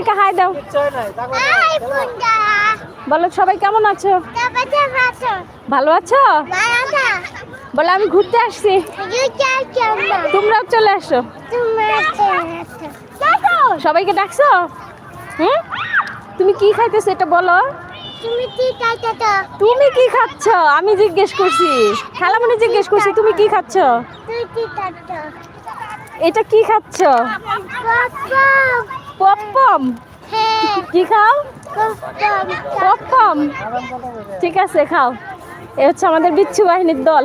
বন্ধুদেরকে হাই দাও। বলো সবাই কেমন আছো? ভালো আছো। বলো আমি ঘুরতে আসছি। তোমরাও চলে আসো। সবাইকে ডাকছো? হুম? তুমি কি খাইতেছো এটা বলো। তুমি কি খাচ্ছ? আমি জিজ্ঞেস করছি। খালামণি জিজ্ঞেস করছি তুমি কি খাচ্ছ. এটা কি খাচ্ছ? পপকর্ন? কি খাও. পপকর্ন। ঠিক আছে খাও। এ হচ্ছে আমাদের বিচ্ছু বাহিনীর দল।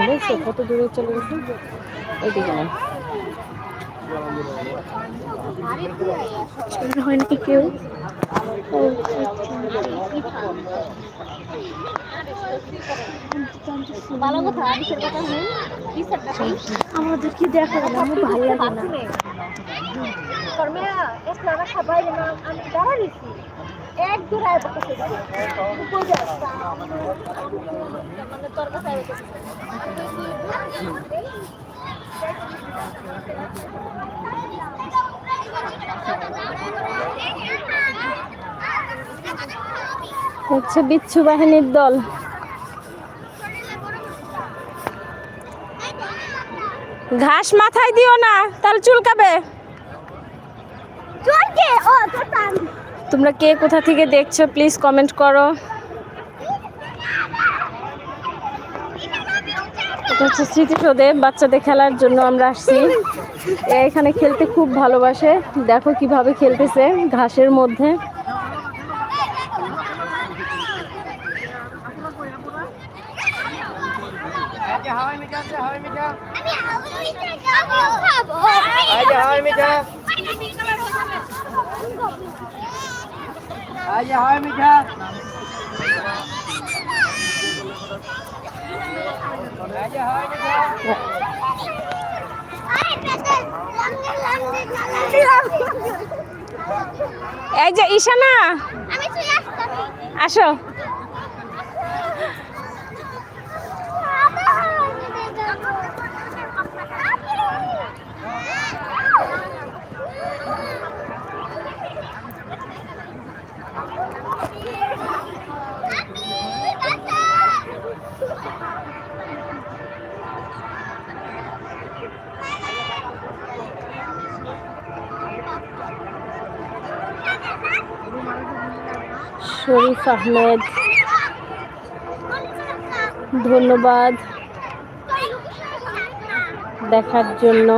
দেখছ কত দূরে চলে গেছে ওইদিকে না। হয় নাকি কেউ আমাদের কি দেখা গেল আমার ভালো লাগে না হচ্ছে বিচ্ছু বাহিনীর দল। ঘাস মাথায় দিও না তাহলে চুলকাবে। চলছে ও তোতাম তোমরা কে কোথা থেকে দেখছ প্লিজ কমেন্ট করো। এটা হচ্ছে স্মৃতিসৌধে বাচ্চাদের খেলার জন্য আমরা আসছি। এখানে খেলতে খুব ভালোবাসে। দেখো কীভাবে খেলতেছে ঘাসের মধ্যে। হাওয়াই হয় মিঠা। হয় এই যে হাওয়াই মিঠা এই যে মিঠা এই যে হাওয়াই মিঠা আরে পেটে লঙ্গে লঙ্গে এই যে ঈশানা আমি চলে আসতাম আসো শরীফ আহমেদ। ধন্যবাদ। দেখার জন্য।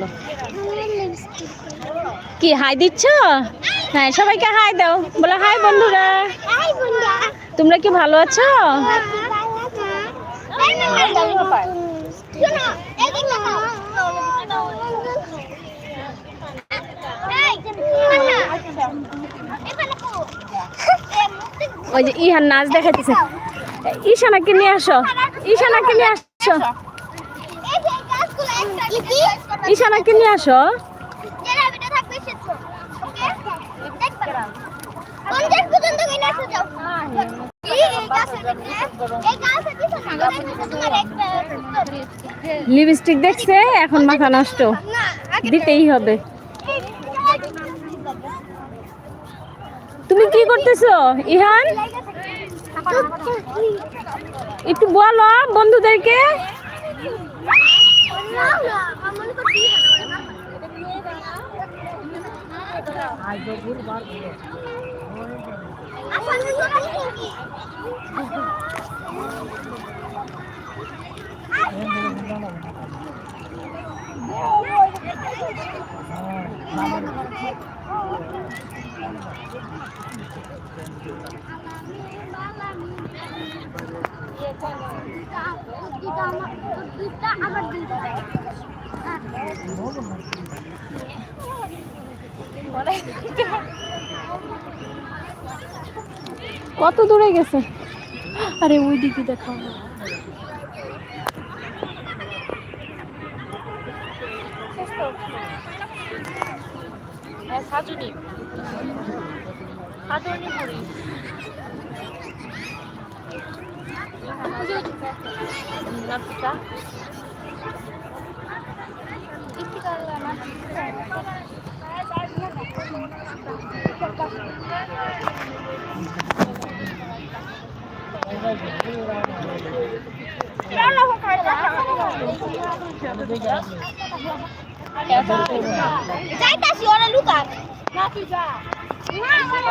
বলো। কি, হাই দিচ্ছ? হ্যাঁ সবাইকে হাই দাও। বলো, হাই বন্ধুরা। তোমরা কি ভালো আছো? ওই যে ইহার নাচ দেখাইতেছে। ঈশানাকে নিয়ে আসো। ঈশানাকে নিয়ে আসো। ঈশানাকে নিয়ে আসো। লিপস্টিক দেখছে এখন মাথা নষ্ট। দিতেই হবে। তুমি কি করতেছো ইহান? একটু বলো বন্ধুদেরকে। না না আমার করতেই হবে না আসলে কি আবার দিতে কত দূরে গেছে? আরে ওই দিকে দেখাও হ্যাঁ সাজুনি। সাজুনি পুরি নাপিতা যাইতাছি ওরা লুকান না তুই যা না মানে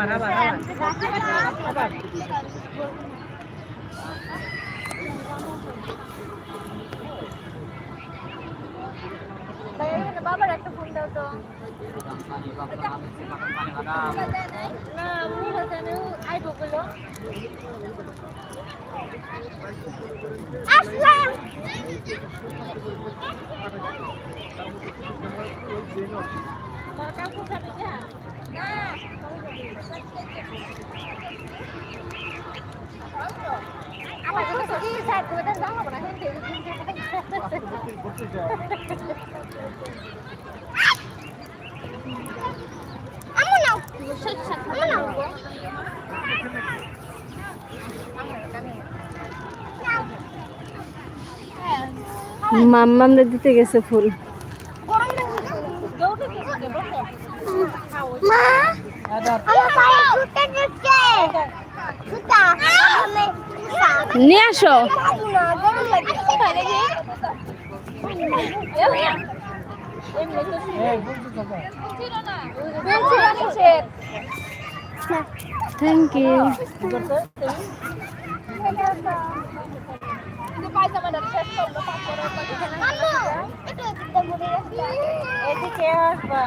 তো তুই লুকাও বাবার একটা ফোন দাও তো না আমি হাসানে আইবো বলো আসলাম আমার কাছে কি স্যার তুমি তো জানো না আমু নাও আমু নাও মাম্মামরে দিতে গেছে ফুল মা আমার পায়ে জুতা দিচ্ছে জুতা আমি নিয়ে আসো না গরম লাগছে বাইরে গিয়ে থ্যাংক ইউ এদিকে আসবা।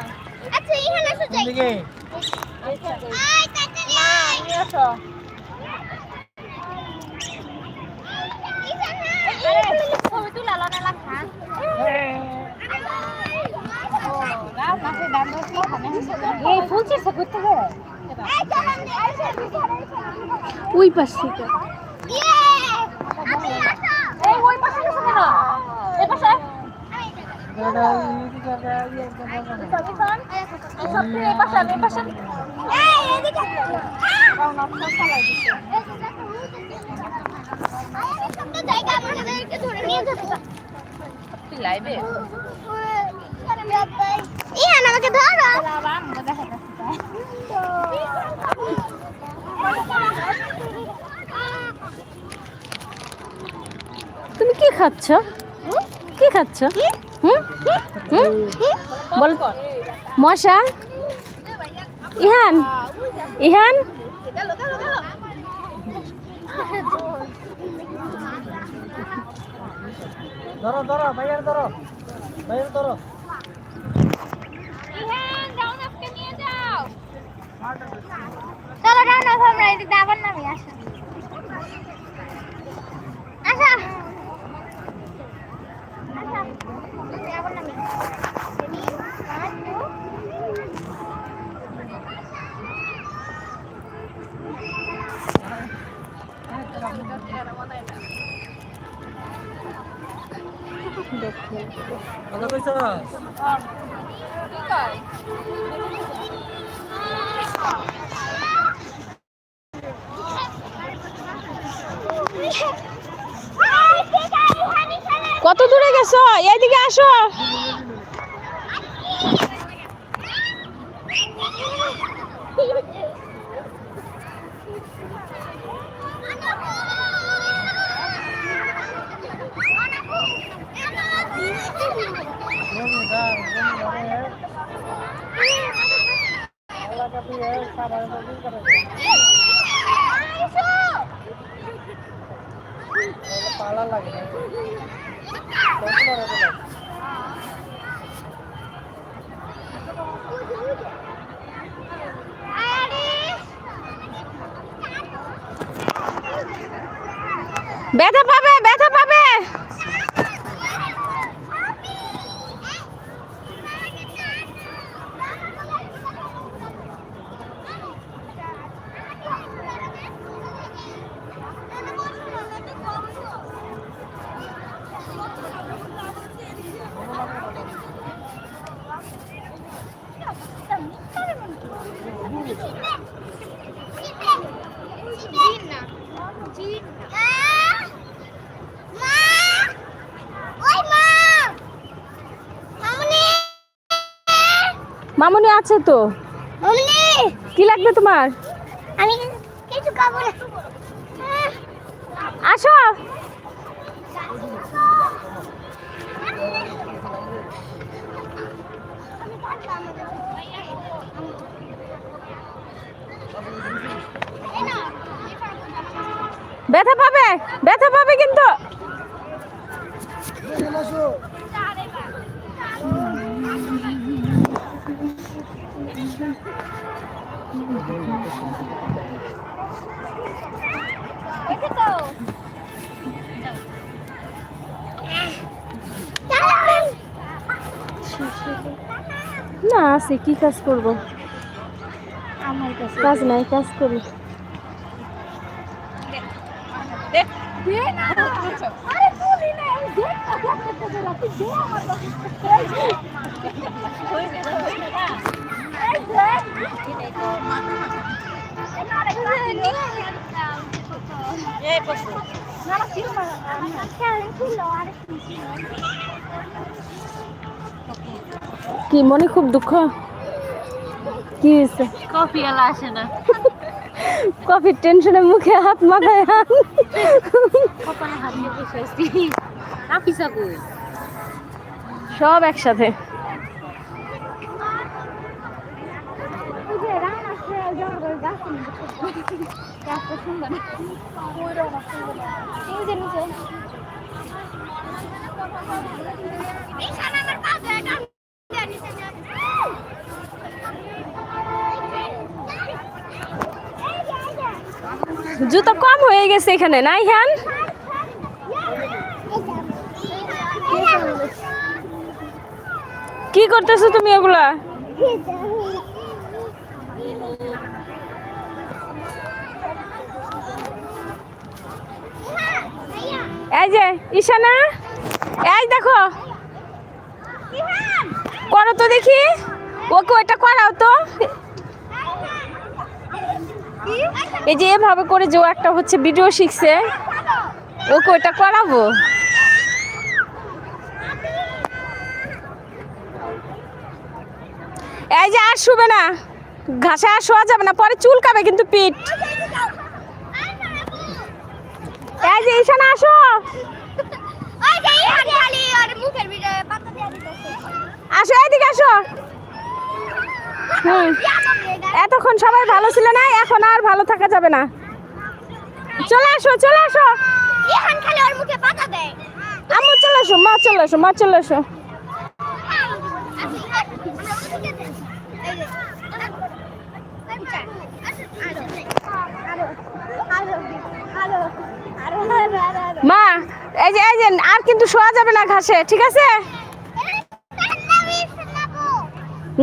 আচ্ছা এখানে যাই। ওই পাশ থেকে ওই পাশে কেন? এই পাশে। লাইভে ইহান আমাকে ধরো তুমি কি খাচ্ছ? কি? খাচ্ছ হুম? বল। মশা? ইহান? ইহান? ধরো ধরো ভাইয়ার ধরো ভাইয়ার ধরো। চলো রান্না আমরা আবার নামি আসা আসা আবার নামি কথা কইছ কত দূরে গেছো? এইদিকে আসো। জমিদার জমিদার ব্যথা পাবে? মামুনি আছে তো? কি লাগবে তোমার? আমি কিছু খাব না আসো। ব্যথা পাবে ব্যথা পাবে কিন্তু। না আছে কি কাজ করব? আমার কাজ নাই কাজ করি। দে না আর কি মনে খুব দুঃখ? কি হয়েছে? কফি এলা আসে না। কফির টেনশনে মুখে হাত আছি। সব একসাথে। এই জুতো কম হয়ে গেছে এখানে, নাই হ্যান? কি করতেছো তুমি ওগুলা এই যে, ঈশানা, এই দেখো। করো তো দেখি। ওকে, ওইটা করাও তো। এই যে এভাবে করে যে একটা হচ্ছে ভিডিও শিখছে ওকে ওইটা করাবো? এই যে আর শুবে না ঘাসে আর শোয়া যাবে না পরে চুলকাবে কিন্তু পিঠ। এই যে ঈশানা আসো। আসো এইদিকে আসো। হুম। এতক্ষণ সবাই ভালো ছিল না এখন আর ভালো থাকা যাবে না। চলে আসো চলে আসো। আম্মু চলে আসো মা চলে আসো মা চলে আসো। মা এই যে এই যে আর কিন্তু শোয়া যাবে না ঘাসে ঠিক আছে?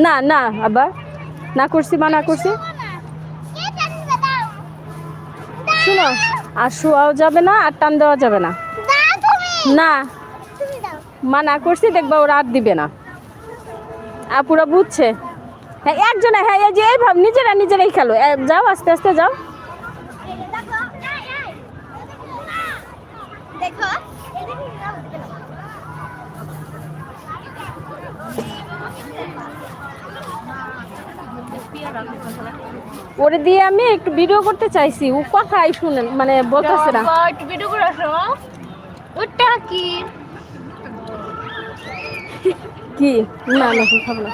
না না, আবার। না করছি মা, না করছি। শুনো, আর শোয়াও যাবে না, আর টান দেওয়া যাবে না। না, মা, না করছি, দেখবা ওরা আর দিবে না। আপুরা বুঝছে? হ্যাঁ একজনে হ্যাঁ এই যে এই ভাব নিজেরা নিজেরাই খেলো। যাও, আস্তে আস্তে যাও। ওরে দিয়ে আমি একটু ভিডিও করতে চাইছি। ও কথাই শুনেন মানে বলতেছে না। একটু ভিডিও করে আসো ওটা কি? কি? না না খাব না।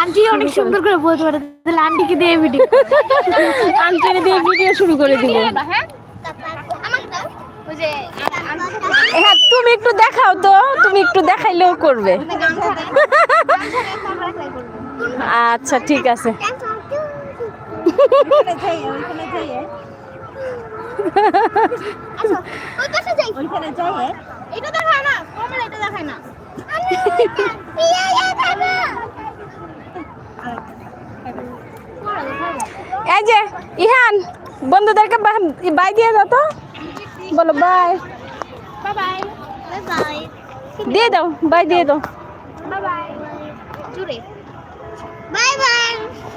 আন্টি অনেক সুন্দর করে বলতে পারে। তাহলে আন্টিকে দিয়ে ভিডিও আন্টির দিয়ে ভিডিও শুরু করে দিব। হ্যাঁ? হ্যাঁ তুমি একটু দেখাও তো। তুমি একটু দেখাইলেও করবে। আচ্ছা ঠিক আছে। এই যে ইহান বন্ধুদেরকে বাই দিয়ে দাও তো। বলো বাই। দিয়ে দাও বাই দিয়ে দাও। বাই বাই জুড়ে বাই বাই